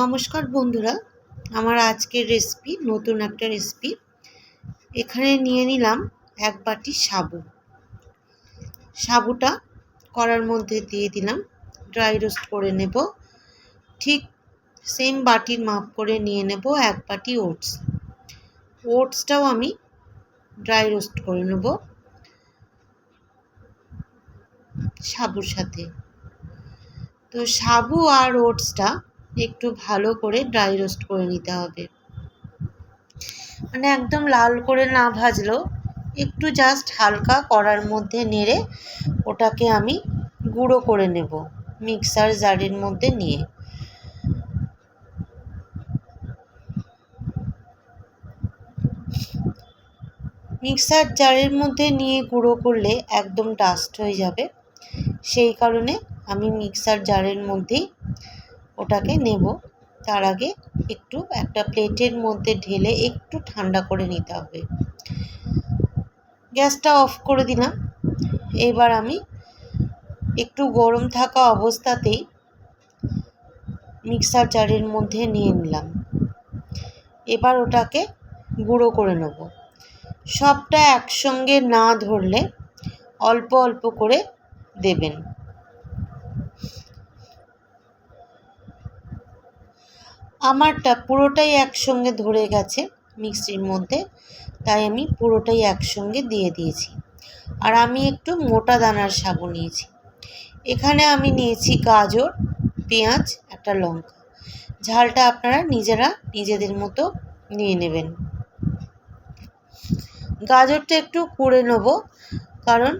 নমস্কার বন্ধুরা, আমার আজকের রেসিপি নতুন একটা রেসিপি এখানে নিয়ে নিলাম এক বাটি সাবু। সাবুটা করার মধ্যে দিয়ে দিলাম ড্রাই রোস্ট করে নেব। ঠিক সেম বাটির মাপ করে নিয়ে নেব এক বাটি ওটস ওটসটাও আমি ড্রাই রোস্ট করে নেব সাবুর সাথে। তো সাবু আর ওটসটা একটু ভালো করে ড্রাই রোস্ট করে নিতে হবে। মানে একদম লাল করে না ভাজলেও একটু জাস্ট হালকা কড়ার মধ্যে নেড়ে ওটাকে আমি গুঁড়ো করে নেব মিক্সার জারের মধ্যে নিয়ে। মিক্সার জারের মধ্যে নিয়ে গুঁড়ো করলে একদম ডাস্ট হয়ে যাবে। সেই কারণে আমি মিক্সার জারের মধ্যেই ওটাকে নেব। তার আগে একটু একটা প্লেটের মধ্যে ঢেলে একটু ঠান্ডা করে নিতে হবে। গ্যাসটা অফ করে দিলাম। এবার আমি একটু গরম থাকা অবস্থাতেই মিক্সার জারের মধ্যে নিয়ে নিলাম। এবার ওটাকে গুঁড়ো করে নেব। সবটা একসঙ্গে না ধরলে অল্প অল্প করে দেবেন। আমারটা পুরোটাই একসঙ্গে ধরে গেছে মিক্সির মধ্যে, তাই আমি পুরোটাই একসঙ্গে দিয়ে দিয়েছি। আর আমি একটু মোটা দানার সাবু নিয়েছি। এখানে আমি নিয়েছি গাজর, পেঁয়াজ, একটা লঙ্কা। ঝালটা আপনারা নিজেরা নিজেদের মতো নিয়ে নেবেন। গাজরটা একটু কুড়ে নেব, কারণ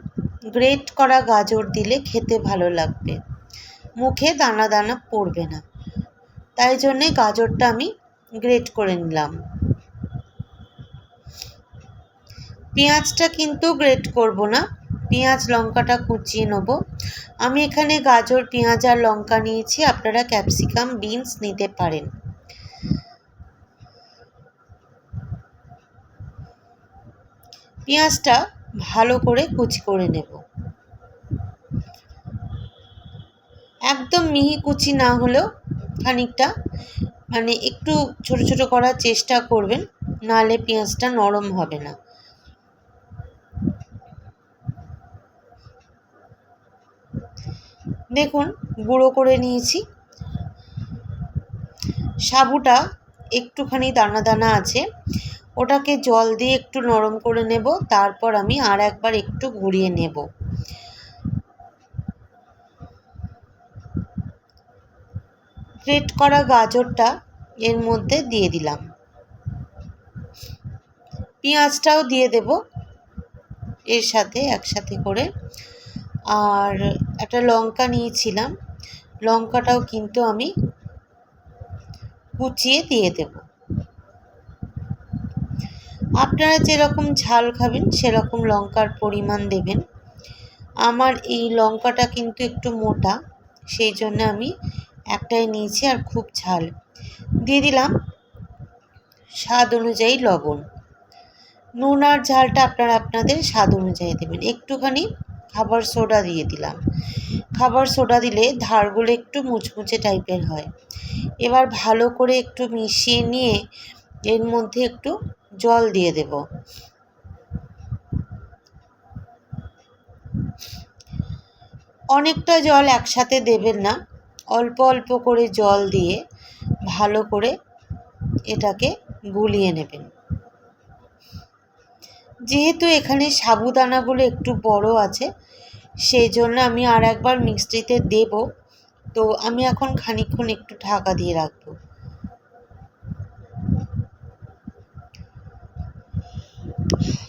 গ্রেট করা গাজর দিলে খেতে ভালো লাগবে। মুখে দানা দানা পড়বে না। তাই জন্যে গাজরটা আমি গ্রেট করে নিলাম। পেঁয়াজটা কিন্তু গ্রেট করব না, পেঁয়াজ লঙ্কাটা কুচিয়ে নেব। আমি এখানে গাজর, পেঁয়াজ আর লঙ্কা নিয়েছি, আপনারা ক্যাপসিকাম, বিনস নিতে পারেন। পেঁয়াজটা ভালো করে কুচি করে নেব। একদম মিহি কুচি না হলেও খানিকটা মানে একটু ছোট ছোট করার চেষ্টা করবেন, নাহলে পেঁয়াজটা নরম হবে না। দেখুন, গুঁড়ো করে নিয়েছি। সাবুটা একটুখানি দানা দানা আছে, ওটাকে জল দিয়ে একটু নরম করে নেব, তারপর আমি আর একবার একটু ঘুরিয়ে নেব। গ্রেট করা গাজরটা এর মধ্যে দিয়ে দিলাম। পেঁয়াজটাও দিয়ে দেব এর সাথে একসাথে করে। আর একটা লঙ্কা নিয়েছিলাম, লঙ্কাটাও কিন্তু আমি কুচিয়ে দিয়ে দেব। আপনারা যেরকম ঝাল খাবেন, সেরকম লঙ্কার পরিমাণ দেবেন। আমার এই লঙ্কাটা কিন্তু একটু মোটা, সেই জন্য আমি একটাই নিয়েছি আর খুব ঝাল। দিয়ে দিলাম স্বাদ অনুযায়ী লবণ। নুন আর ঝালটা আপনারা আপনাদের স্বাদ অনুযায়ী দেবেন। একটুখানি খাবার সোডা দিয়ে দিলাম। খাবার সোডা দিলে ধারগুলো একটু মুচমুচে টাইপের হয়। এবার ভালো করে একটু মিশিয়ে নিয়ে এর মধ্যে একটু জল দিয়ে দেব। অনেকটা জল একসাথে দেবেন না। অল্প অল্প করে জল দিয়ে ভালো করে এটাকে গুলিয়ে নেবেন। যেহেতু এখানে সাবুদানাগুলো একটু বড় আছে, সেই জন্য আমি আর একবার মিক্সিতে দেব। তো আমি এখন খানিক্ষণ একটু ঢাকা দিয়ে রাখব।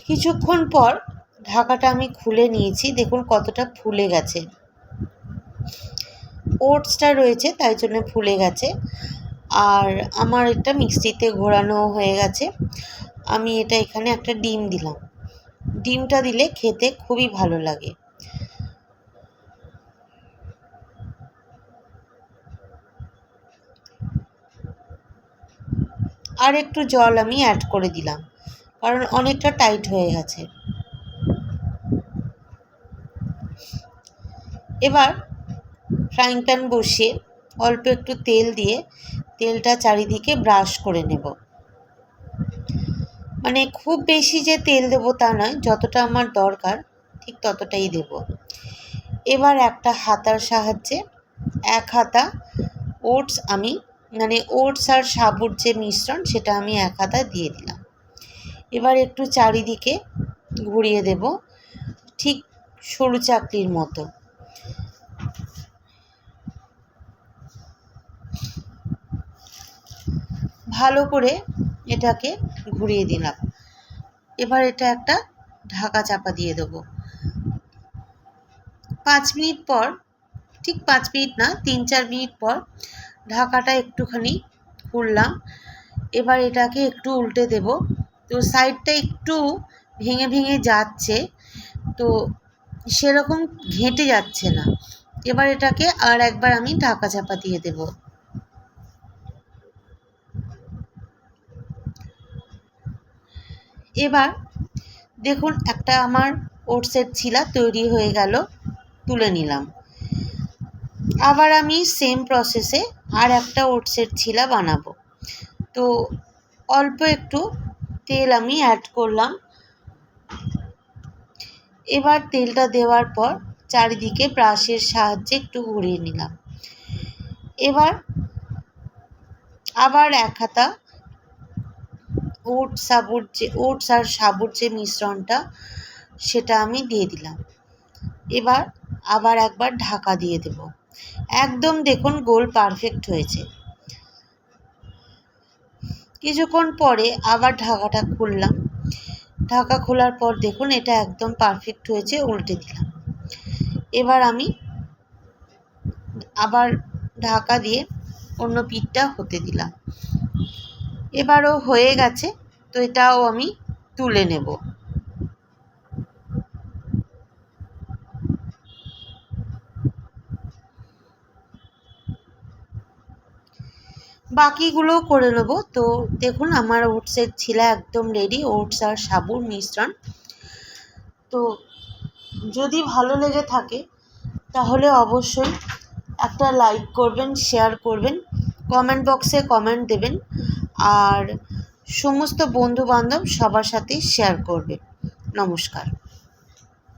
কিছুক্ষণ পর ঢাকাটা আমি খুলে নিয়েছি। দেখুন কতটা ফুলে গেছে। ওটসটা রয়েছে, তাই জন্য ফুলে গেছে। আর আমার এটা মিক্সিতে ঘোরানো হয়ে গেছে। আমি এটা এখানে একটা ডিম দিলাম। ডিমটা দিলে খেতে খুবই ভালো লাগে। আর একটু জল আমি অ্যাড করে দিলাম, কারণ অনেকটা টাইট হয়ে গেছে। এবার ফ্রাইং প্যান বসিয়ে অল্প একটু তেল দিয়ে তেলটা চারিদিকে ব্রাশ করে নেব। মানে খুব বেশি যে তেল দেবো তা নয়, যতটা আমার দরকার ঠিক ততটাই দেব। এবার একটা হাতার সাহায্যে এক হাতা ওটস আমি মানে ওটস আর সাবুর যে মিশ্রণ সেটা আমি এক হাতা দিয়ে দিলাম। এবার একটু চারিদিকে ঘুরিয়ে দেব ঠিক সরু চাকরির মতো। ভালো করে এটাকে ঘুরিয়ে দিলাম। এবার এটা একটা ঢাকা চাপা দিয়ে দেবো। পাঁচ মিনিট পর, ঠিক পাঁচ মিনিট না, তিন চার মিনিট পর ঢাকাটা একটুখানি খুললাম। এবার এটাকে একটু উল্টে দেব। তো সাইডটা একটু ভেঙে ভেঙে যাচ্ছে, তো সেরকম ঘেঁটে যাচ্ছে না। এবার এটাকে আর একবার আমি ঢাকা চাপা দিয়ে দেব। এবার দেখুন একটা আমার ওটসের ছিলা তৈরি হয়ে গেল, তুলে নিলাম। আবার আমি সেম প্রসেসে আর একটা ওটসের ছিলা বানাবো। তো অল্প একটু তেল আমি অ্যাড করলাম। এবার তেলটা দেওয়ার পর চারিদিকে ব্রাশের সাহায্যে একটু ঘুরিয়ে নিলাম। এবার আবার এক হাতা ওট সাবুর যে ওটস আর সাবুর যে মিশ্রণটা, সেটা আমি দিয়ে দিলাম। এবার আবার একবার ঢাকা দিয়ে দেব। একদম দেখুন গোল পারফেক্ট হয়েছে। কিছুক্ষণ পরে আবার ঢাকাটা খুললাম। ঢাকা খোলার পর দেখুন এটা একদম পারফেক্ট হয়েছে, উল্টে দিলাম। এবার আমি আবার ঢাকা দিয়ে অন্য পিঠটা হতে দিলাম। এবারও হয়ে গেছে, তো এটাও আমি তুলে নেব। বাকিগুলো করে নেব। তো দেখুন, আমার ওটসের ছিলা একদম রেডি ওটস আর সাবুর মিশ্রণ। তো যদি ভালো লেগে থাকে, তাহলে অবশ্যই একটা লাইক করবেন শেয়ার করবেন কমেন্ট বক্সে কমেন্ট দেবেন। আর সমস্ত বন্ধু বান্ধব সবার সাথে শেয়ার করবে। নমস্কার।